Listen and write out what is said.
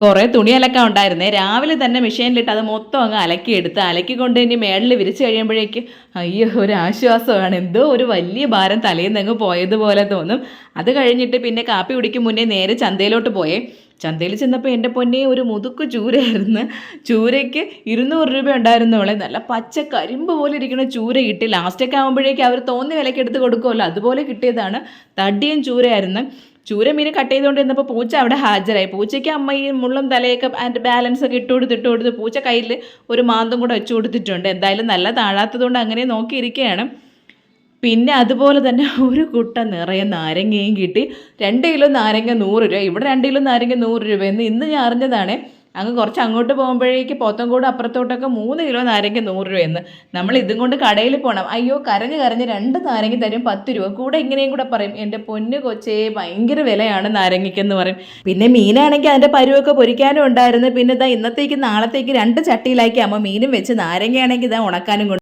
കുറേ തുണി അലക്കാൻ ഉണ്ടായിരുന്നേ. രാവിലെ തന്നെ മെഷീനിലിട്ട് അത് മൊത്തം അങ്ങ് അലക്കിയെടുത്ത് അലക്കിക്കൊണ്ട് ഇനി മേളിൽ വിരിച്ചു കഴിയുമ്പോഴേക്ക് അയ്യോ ഒരു ആശ്വാസമാണ്. എന്തോ ഒരു വലിയ ഭാരം തലയിൽ നിന്ന് പോയതുപോലെ തോന്നും. അത് കഴിഞ്ഞിട്ട് പിന്നെ കാപ്പി കുടിക്കും മുന്നേ നേരെ ചന്തയിലോട്ട് പോയേ. ചന്തയിൽ ചെന്നപ്പോൾ എന്റെ പൊന്നെ ഒരു മുതുക്ക് ചൂരയായിരുന്നു. ചൂരയ്ക്ക് ഇരുന്നൂറ് രൂപ ഉണ്ടായിരുന്നു അവളെ. നല്ല പച്ച കരിമ്പ് പോലെ ഇരിക്കുന്ന ചൂര കിട്ടി ലാസ്റ്റൊക്കെ ആകുമ്പോഴേക്കും അവർ തോന്നി വിലയ്ക്ക് എടുത്ത് കൊടുക്കുമല്ലോ. അതുപോലെ കിട്ടിയതാണ് തടിയും ചൂരയായിരുന്നു. ചൂര മീൻ കട്ട് ചെയ്തുകൊണ്ടിരുന്നപ്പോൾ പൂച്ച അവിടെ ഹാജരായി. പൂച്ചയ്ക്ക് അമ്മ ഈ മുള്ളും തലയൊക്കെ അതിന്റെ ബാലൻസ് ഒക്കെ ഇട്ട് കൊടുത്ത് ഇട്ട് കൊടുത്ത് പൂച്ച കയ്യിൽ ഒരു മാന്തും കൂടെ വെച്ച് കൊടുത്തിട്ടുണ്ട്. എന്തായാലും നല്ല താഴാത്തതുകൊണ്ട് അങ്ങനെ നോക്കിയിരിക്കുകയാണ്. പിന്നെ അതുപോലെ തന്നെ ഒരു കുട്ട നിറയെ നാരങ്ങയും കിട്ടി. രണ്ട് കിലോ നാരങ്ങ നൂറ് രൂപ. ഇവിടെ രണ്ട് കിലോ നാരങ്ങ നൂറ് രൂപ എന്ന് ഇന്ന് ഞാൻ അറിഞ്ഞതാണ്. അങ്ങ് കുറച്ച് അങ്ങോട്ട് പോകുമ്പോഴേക്ക് പോത്തൻകൂട് അപ്പുറത്തോട്ടൊക്കെ മൂന്ന് കിലോ നാരങ്ങ നൂറ് രൂപയെന്ന് നമ്മൾ ഇതും കൊണ്ട് കടയിൽ പോകണം അയ്യോ കരഞ്ഞ് കരഞ്ഞ് രണ്ട് നാരങ്ങ തരും പത്ത് രൂപ. കൂടെ ഇങ്ങനെയും കൂടെ പറയും എന്റെ പൊന്ന് കൊച്ചേ ഭയങ്കര വിലയാണ് നാരങ്ങയ്ക്കെന്ന് പറയും. പിന്നെ മീനാണെങ്കിൽ അതിന്റെ പരുവൊക്കെ പൊരിക്കാനും ഉണ്ടായിരുന്നു. പിന്നെ ഇതാ ഇന്നത്തേക്ക് നാളത്തേക്ക് രണ്ട് ചട്ടിയിലാക്കി അമ്മ മീനും വെച്ച് നാരങ്ങയാണെങ്കിൽ ഇതാ ഉണക്കാനും